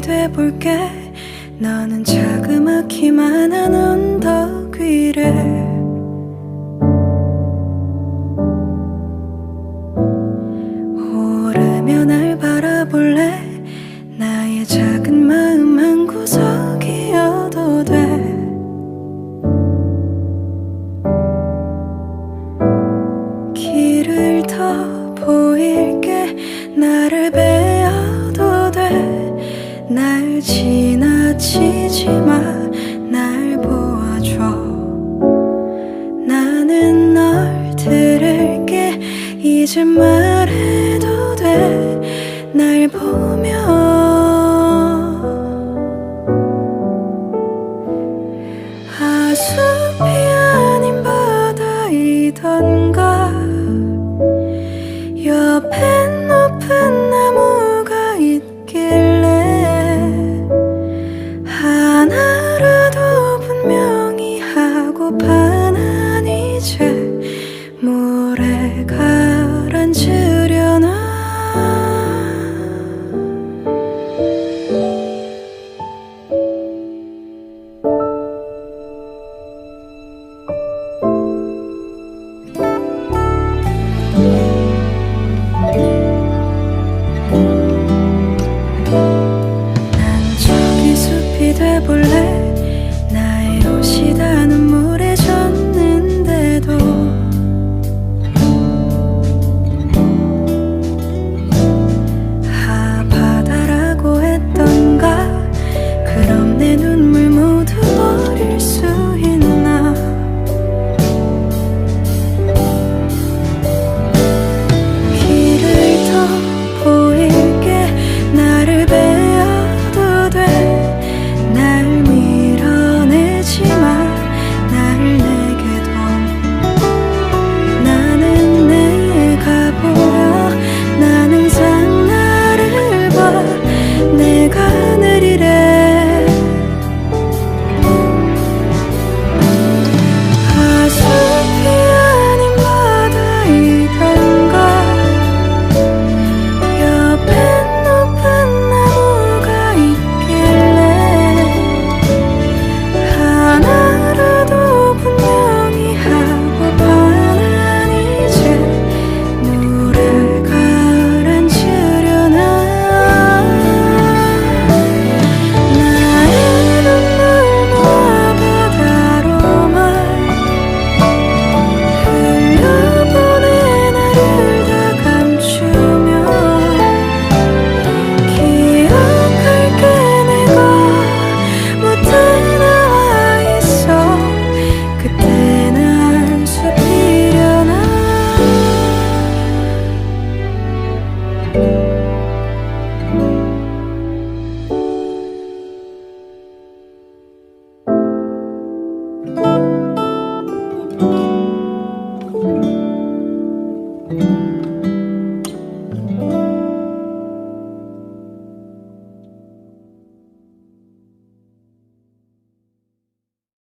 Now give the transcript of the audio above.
돼볼게. 너는 자그맣기만 한 언덕 위를. 오르며 날 바라볼래? 나의 작 지나치지 마 날 보아줘. 나는 널 들을게. 이제 말해도 돼. 날 보며